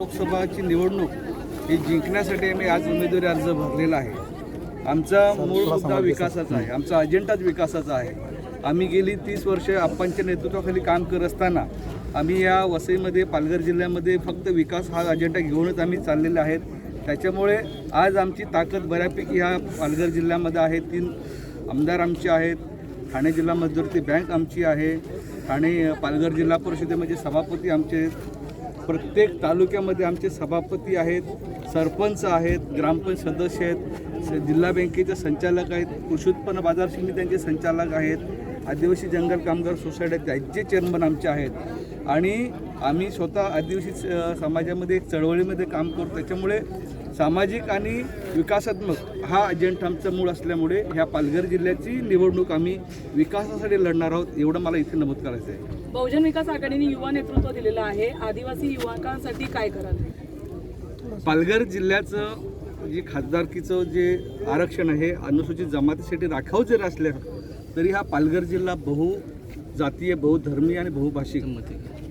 लोकसभाची निवडणूक ही जिंकण्यासाठी आम्ही आज उमेदवारी अर्ज भरलेला आहे. आमचा मूळ मुद्दा विकासाचा आहे. आमचा अजेंडाच विकासाचा आहे. आम्ही गेली तीस वर्षे आप्पांच्या नेतृत्वाखाली काम करत असताना आम्ही या वसईमध्ये पालघर जिल्ह्यामध्ये फक्त विकास हा अजेंडा घेऊनच आम्ही चाललेले आहेत. त्याच्यामुळे आज आमची ताकद बऱ्यापैकी ह्या पालघर जिल्ह्यामध्ये आहे. तीन आमदार आमचे आहेत. ठाणे जिल्हा मध्यवर्ती बँक आमची आहे. ठाणे पालघर जिल्हा परिषदेमध्ये सभापती आमचे प्रत्येक तालुक्यामध्ये आमचे सभापती आहेत सरपंच आहेत ग्रामपंचायत सदस्य आहेत स- जिल्हा बँकेचे संचालक आहेत कृषी उत्पन्न बाजार समित्यांचे संचालक आहेत आदिवासी जंगल कामगार सोसायटी त्याचे चेअरमन आमचे आहेत. आणि आम्ही स्वतः आदिवासी समाजामध्ये एक चळवळीमध्ये काम करतो. त्याच्यामुळे सामाजिक आणि विकासात्मक हा अजेंडा आमचा मूळ असल्यामुळे ह्या पालघर जिल्ह्याची निवडणूक आम्ही विकासासाठी लढणार आहोत एवढं मला इथे नमूद करायचं आहे बहुजन विकास आघाडीने युवा नेतृत्व दिलेलं आहे. आदिवासी युवकांसाठी काय कराल? पालघर जिल्ह्याचं जे खासदारकीचं जे आरक्षण आहे अनुसूचित जमातीसाठी राखाव जरी असल्या तरी हा पालघर जिल्हा बहु जातीय बहुधर्मीय आणि बहुभाषिक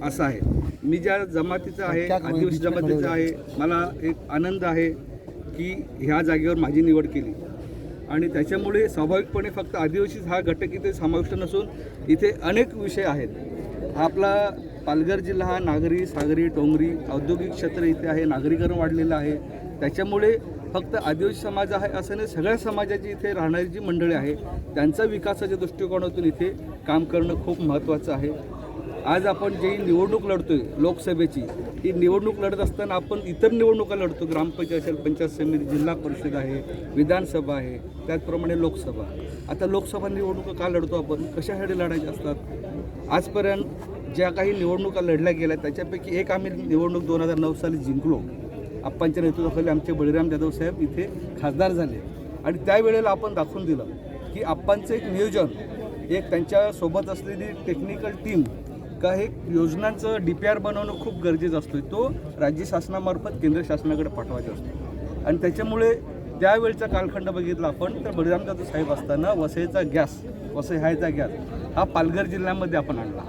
असा आहे. मी ज्या जमातीचा आहे आदिवासी जमातीचा आहे मला एक आनंद आहे की ह्या जागेवर माझी निवड केली. आणि त्याच्यामुळे स्वाभाविकपणे फक्त आदिवासी हा घटक इथे समाविष्ट नसून इथे अनेक विषय आहेत. हा आपला पालघर जिल्हा हा नागरी सागरी डोंगरी औद्योगिक क्षेत्र इथे आहे नागरीकरण वाढलेलं आहे. त्याच्यामुळे फक्त आदिवासी समाज आहे असं नाही सगळ्या समाजाची इथे राहणारी जी मंडळी आहे त्यांचा विकासाच्या दृष्टिकोनातून इथे काम करणं खूप महत्त्वाचं आहे. आज आपण जी निवडणूक लढतोय लोकसभेची ही निवडणूक लढत असताना आपण इतर निवडणुका लढतो. ग्रामपंचायत असेल पंचायत समिती जिल्हा परिषद आहे विधानसभा आहे त्याचप्रमाणे लोकसभा. आता लोकसभा निवडणुका का लढतो आपण? कशासाठी लढायच्या असतात? आजपर्यंत ज्या काही निवडणुका लढल्या गेल्या त्याच्यापैकी एक आम्ही निवडणूक दोन हजार नऊ साली जिंकलो. आप्पांच्या नेतृत्वाखाली आमचे बळीराम जाधव साहेब इथे खासदार झाले. आणि त्यावेळेला आपण दाखवून दिलं की आप्पांचं एक नियोजन एक त्यांच्यासोबत असलेली टेक्निकल टीम का हे योजनांचं डी पी आर बनवणं खूप गरजेचं असतो तो राज्य शासनामार्फत केंद्र शासनाकडे पाठवायचा असतो. आणि त्याच्यामुळे त्यावेळचा कालखंड बघितला आपण तर बळीराम जाधव साहेब असताना वसईचा गॅस वसई हायचा गॅस हा पालघर जिल्ह्यामध्ये आपण आणला.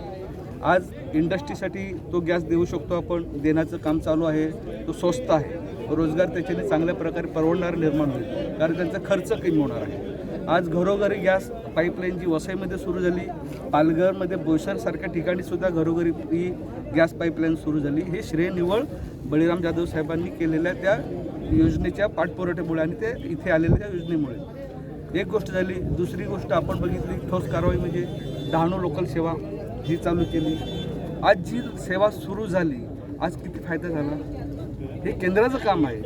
आज इंडस्ट्रीसाठी तो गॅस देऊ शकतो आपण देण्याचं काम चालू आहे तो स्वस्त आहे. रोजगार त्याच्याने चांगल्या प्रकारे परवडणार निर्माण होईल. कारण त्यांचा खर्च कमी होणार आहे. आज घरोघरी गॅस पाईपलाईन जी वसईमध्ये सुरू झाली पालघरमध्ये बोईसरसारख्या ठिकाणी सुद्धा घरोघरी ही गॅस पाईपलाईन सुरू झाली. हे श्रेय निवळ बळीराम जाधव साहेबांनी केलेल्या त्या योजनेच्या पाठपुरवठ्यामुळे आणि ते इथे आलेल्या त्या योजनेमुळे. एक गोष्ट झाली दुसरी गोष्ट आपण बघितली ठोस कारवाई म्हणजे डहाणू लोकल सेवा. ही चालू केली. आज जी सेवा सुरू झाली आज किती फायदा झाला? हे केंद्राचं काम आहे.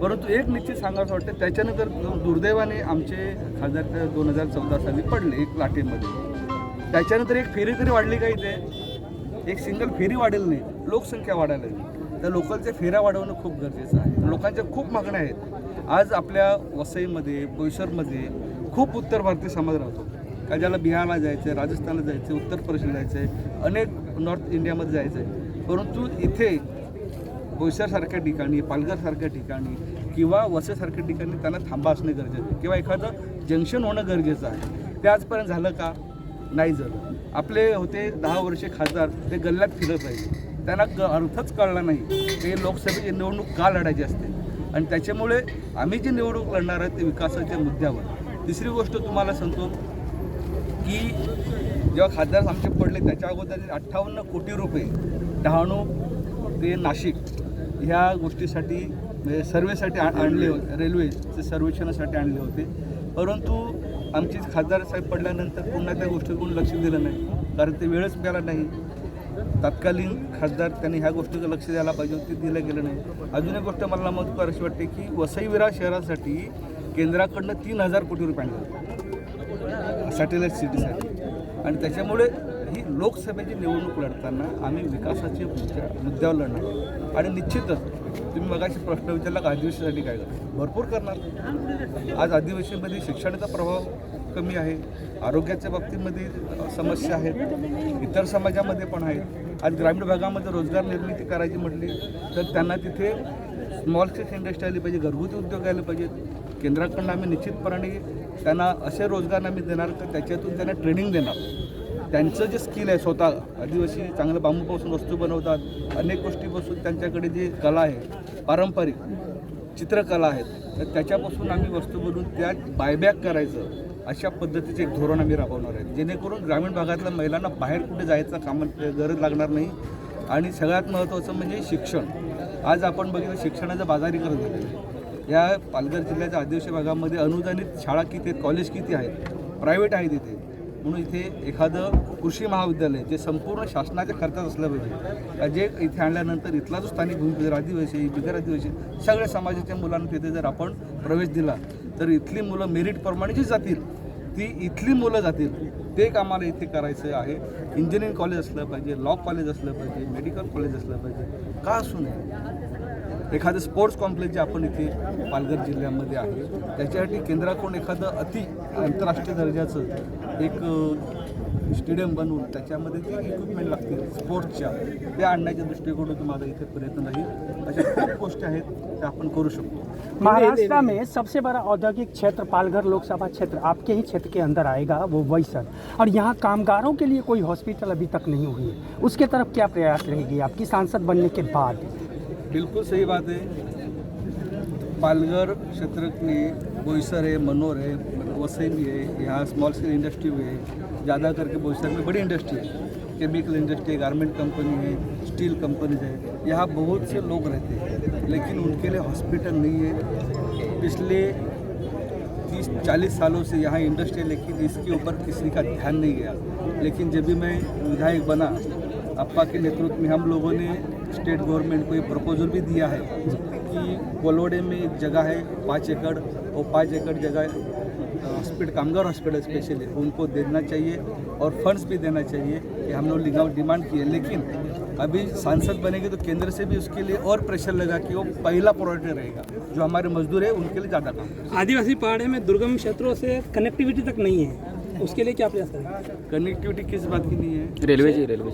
परंतु एक निश्चित सांगावं वाटतं त्याच्यानंतर दुर्दैवाने आमचे खासदार दोन हजार चौदा साली पडले एक लाटेमध्ये. त्याच्यानंतर एक फेरी तरी वाढली का इथे? एक सिंगल फेरी वाढेल नाही लोकसंख्या वाढायला लागली. त्या लोकलच्या फेऱ्या वाढवणं खूप गरजेचं आहे. लोकांच्या खूप मागण्या आहेत. आज आपल्या वसईमध्ये बोईसरमध्ये खूप उत्तर भारतीय समाज राहतो. का ज्याला बिहारला जायचं आहे राजस्थानला जायचं आहे उत्तर प्रदेशला जायचं आहे अनेक नॉर्थ इंडियामध्ये जायचं आहे परंतु इथे बोईसरसारख्या ठिकाणी पालघरसारख्या ठिकाणी किंवा वसेसारख्या ठिकाणी त्यांना थांबा असणे गरजेचं आहे. किंवा एखादं जंक्शन होणं गरजेचं आहे. ते आजपर्यंत झालं का? नाही झालं. आपले होते दहा वर्षे खासदार ते गल्ल्यात फिरत राहिले. त्यांना ग अर्थच कळला नाही. ते लोकसभेची निवडणूक का लढायची असते? आणि त्याच्यामुळे आम्ही जी निवडणूक लढणार आहे ते विकासाच्या मुद्द्यावर. तिसरी गोष्ट तुम्हाला सांगतो की जेव्हा खासदार आमचे पडले त्याच्या अगोदर अठ्ठावन्न कोटी रुपये डहाणू ते नाशिक ह्या गोष्टीसाठी म्हणजे सर्वेसाठी आणले होते रेल्वेचे सर्वेक्षणासाठी आणले होते. परंतु आमचे खासदार साहेब पडल्यानंतर पुन्हा त्या गोष्टीकडून लक्ष दिलं नाही कारण ते वेळच मिळाला नाही. तत्कालीन खासदार त्यांनी ह्या गोष्टीचं लक्ष द्यायला पाहिजे होती ते दिलं गेलं नाही. अजून एक गोष्ट मला मत करायची वाटते की वसईविरा शहरासाठी केंद्राकडनं तीन हजार कोटी रुपये आणले सॅटेलाईट सिटीसाठी आणि त्याच्यामुळे ही लोकसभेची निवडणूक लढताना आम्ही विकासाची मुद्द्यावर लढणार. आणि निश्चितच तुम्ही मगाशी प्रश्न विचारला का आदिवासीसाठी काय करणार? भरपूर करणार. आज आदिवासीमध्ये शिक्षणाचा प्रभाव कमी आहे. आरोग्याच्या बाबतीमध्ये समस्या आहेत. इतर समाजामध्ये पण आहेत. आज ग्रामीण भागामध्ये रोजगार निर्मिती करायची म्हटली तर त्यांना तिथे स्मॉल स्टेट इंडस्ट्री आली पाहिजे घरगुती उद्योग आले पाहिजेत. केंद्राकडनं आम्ही निश्चितपणे त्यांना असे रोजगार आम्ही देणार तर त्याच्यातून त्यांना ट्रेनिंग देणार. त्यांचं जे स्किल आहे स्वतः आदिवासी चांगलं बांबूपासून वस्तू बनवतात. अनेक गोष्टीपासून त्यांच्याकडे जी कला आहे पारंपरिक चित्रकला आहेत तर त्याच्यापासून आम्ही वस्तू बनवून त्या बायबॅक करायचं अशा पद्धतीचे एक धोरण आम्ही राबवणार आहे. जेणेकरून ग्रामीण भागातल्या महिलांना बाहेर कुठे जायचं काम गरज लागणार नाही. आणि सगळ्यात महत्त्वाचं म्हणजे शिक्षण. आज आपण बघितलं शिक्षणाचं बाजारीकरण झालेलं आहे. या पालघर जिल्ह्याच्या आदिवासी भागामध्ये अनुदानित शाळा किती आहेत कॉलेज किती आहेत प्रायव्हेट आहेत इथे म्हणून इथे एखादं कृषी महाविद्यालय जे संपूर्ण शासनाच्या खर्चात असलं पाहिजे. जे इथे आणल्यानंतर इथला जो स्थानिक भूमी आदिवासी बिगर आदिवासी सगळ्या समाजाच्या मुलांना तिथे जर आपण प्रवेश दिला तर इथली मुलं मेरिटप्रमाणे जी जातील ती इथली मुलं जातील ते एक आम्हाला इथे करायचं आहे. इंजिनिअरिंग कॉलेज असलं पाहिजे लॉ कॉलेज असलं पाहिजे मेडिकल कॉलेज असलं पाहिजे. का असू नये? एखादं स्पोर्ट्स कॉम्प्लेक्स जे आपण इथे पालघर जिल्ह्यामध्ये आहे, त्याच्यासाठी केंद्राकडून एखादं अति आंतरराष्ट्रीय दर्जाचं एक स्टेडियम बनवून त्याच्यामध्ये जे इक्विपमेंट लागतील स्पोर्ट्सच्या ते आणण्याच्या दृष्टिकोनातून माझा इथे प्रयत्न राहील. अशा खूप गोष्टी आहेत, त्या आपण करू शकतो. महाराष्ट्र में सबसे बड़ा औद्योगिक क्षेत्र पालघर लोकसभा क्षेत्र आपके ही क्षेत्र के अंदर आएगा, वो वैसर और यहाँ कामगारों के लिए कोई हॉस्पिटल अभी तक नहीं हुई है। उसके तरफ़ क्या प्रयास रहेगी? आपकी सांसद बनने के बाद। बिल्कुल सही बात है। पालघर क्षेत्र में बोईसर है मनोर है वसई भी है यहाँ स्मॉल स्केल इंडस्ट्री भी है। ज़्यादा करके बोईसर में बड़ी इंडस्ट्री है। केमिकल इंडस्ट्री गारमेंट कंपनी है स्टील कंपनीज़ है। यहाँ बहुत से लोग रहते हैं, लेकिन उनके लिए हॉस्पिटल नहीं है। पिछले तीस, चालीस सालों से यहाँ इंडस्ट्री लेकिन इसके ऊपर किसी का ध्यान नहीं गया। लेकिन जब भी मैं विधायक बना अप्पा के नेतृत्व में हम लोगों ने स्टेट गवर्नमेंट को ये प्रपोजल भी दिया है कि कोलोडे में एक जगह है पाँच एकड़ और पाँच एकड़ जगह हॉस्पिटल कामगार हॉस्पिटल स्पेशली उनको देना चाहिए और फंड्स भी देना चाहिए कि हम लोग डिमांड किए। लेकिन अभी सांसद बनेंगे तो केंद्र से भी उसके लिए और प्रेशर लगा कि वो पहला प्रायोरिटी रहेगा। जो हमारे मजदूर है उनके लिए ज़्यादा काम। आदिवासी पहाड़े में दुर्गम क्षेत्रों से कनेक्टिविटी तक नहीं है। उसके लिए क्या प्रयास करेंगे? कनेक्टिविटी किस बात की नहीं है? रेल्वेची रेल्वे